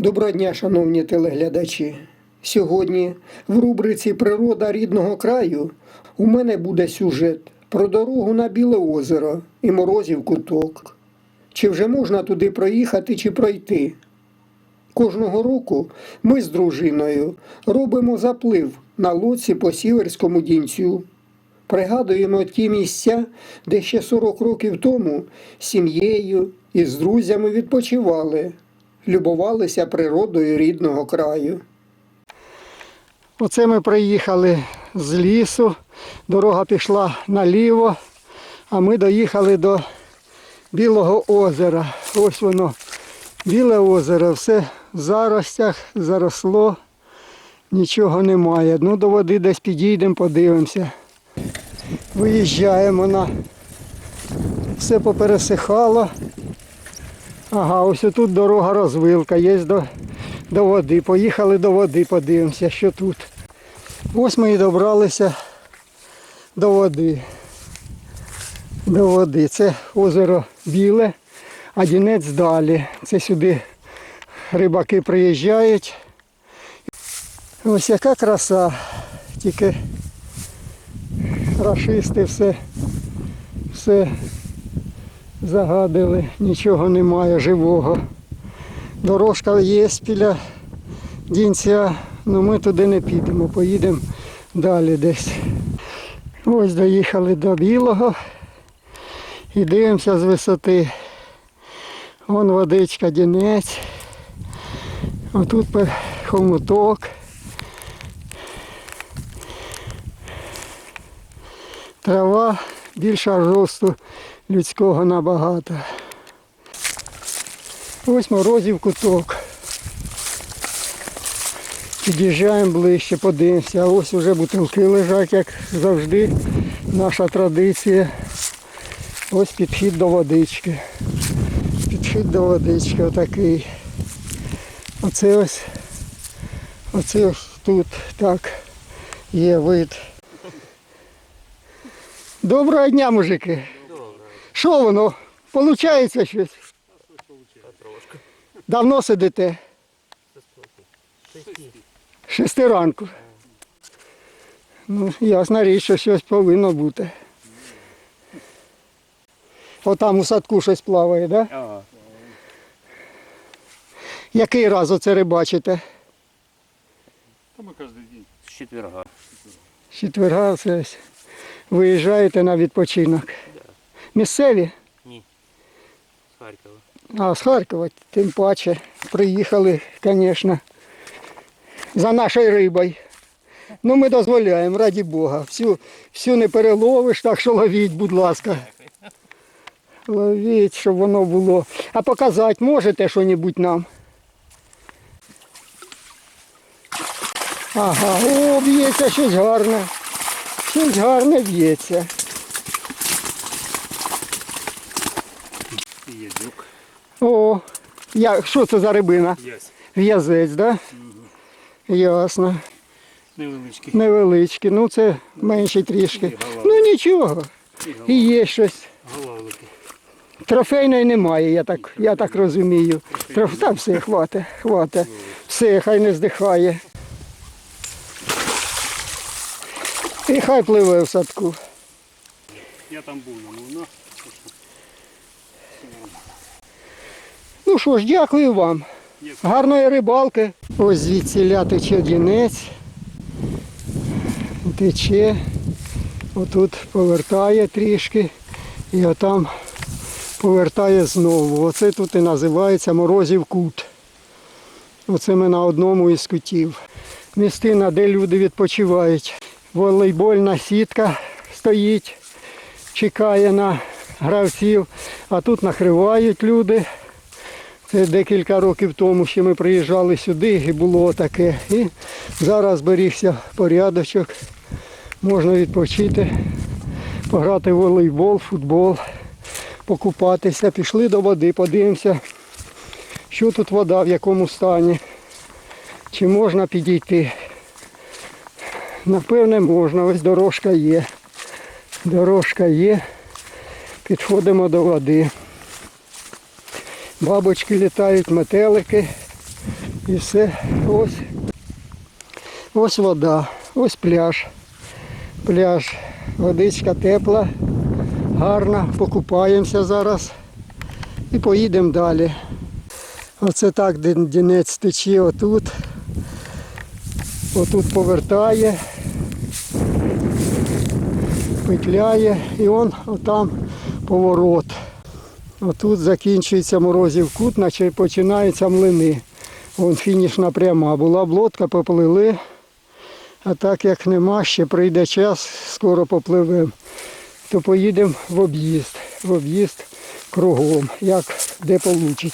Доброго дня, шановні телеглядачі. Сьогодні в рубриці Природа рідного краю у мене буде сюжет про дорогу на Біле озеро і морозів куток. Чи вже можна туди проїхати чи пройти? Кожного року ми з дружиною робимо заплив на лодці по Сіверському дінцю. Пригадуємо ті місця, де ще 40 років тому з сім'єю і з друзями відпочивали, любувалися природою рідного краю. Оце ми приїхали з лісу, дорога пішла наліво, а ми доїхали до Білого озера. Ось воно, біле озеро, все в заростях, заросло, нічого немає. Ну, до води десь підійдемо, подивимося. Виїжджаємо на все попересихало. Ага, ось тут дорога розвилка, є до, до води. Поїхали до води, подивимося, що тут. Ось ми і добралися до води. До води. Це озеро біле, а дінець далі. Це сюди рибаки приїжджають. Ось яка краса. Тільки рашисти все, все загадили, нічого немає живого. Дорожка є біля дінця, але ми туди не підемо, поїдемо далі десь. Ось доїхали до білого і дивимося з висоти. Вон водичка, дінець. Отут хомуток. Трава більша росту людського набагато. Ось морозів куток. Під'їжджаємо ближче, подивимося. А ось уже бутилки лежать, як завжди. Наша традиція. Ось підхід до водички. Підхід до водички отакий. Оце ось. Оце ось тут так є вид. Доброго дня, мужики. Що воно? Получається щось? Давно сидите? Шести ранку. Ну, ясна річ, що щось повинно бути. Отам у садку щось плаває, так? Да? Ага. Який раз оце рибачите? Та ми кожен день. З четверга. З Четверга це ось виїжджаєте на відпочинок. Місцеві? Ні. З Харкова. А з Харкова, тим паче, приїхали, звісно, за нашою рибою. Ну, ми дозволяємо, раді Бога. Всю, всю не переловиш, так що ловіть, будь ласка. Ловіть, щоб воно було. А показати можете що-небудь нам? Ага, о, б'ється щось гарне. Щось гарне б'ється. І. О, я, що це за рибина? Ясь. В'язець, так? Да? Ясно. Невеличкий. Невеличкі, ну це менше трішки. Ну нічого. І І є щось. голова. Трофейної немає, я так, я так розумію. Троф... Та все, хватить, хватить. Все, хай не здихає. І хай пливе в садку. Я там був на мовна. Ну що ж, дякую вам. Гарної рибалки. Ось звідси тече дінець. Тече. Отут повертає трішки. І отам повертає знову. Оце тут і називається морозів кут. Оце ми на одному із кутів. Містина, де люди відпочивають. Волейбольна сітка стоїть, чекає на гравців, а тут накривають люди. Це декілька років тому ще ми приїжджали сюди і було таке. І зараз зберігся порядочок. Можна відпочити, пограти в волейбол, футбол, покупатися. Пішли до води, подивимося, що тут вода, в якому стані. Чи можна підійти. Напевне, можна. Ось дорожка є. Дорожка є. Підходимо до води. Бабочки літають, метелики. І все. Ось. Ось вода, ось пляж. Пляж. Водичка тепла, гарна. Покупаємося зараз і поїдемо далі. Оце так Дінець тече отут. Отут повертає, петляє і он отам поворот. Отут закінчується морозів кут, наче починаються млини. Вон фінішна пряма. Була б лодка, поплили. А так як нема, ще прийде час, скоро попливемо, то поїдемо в об'їзд. В об'їзд кругом, як де вийде.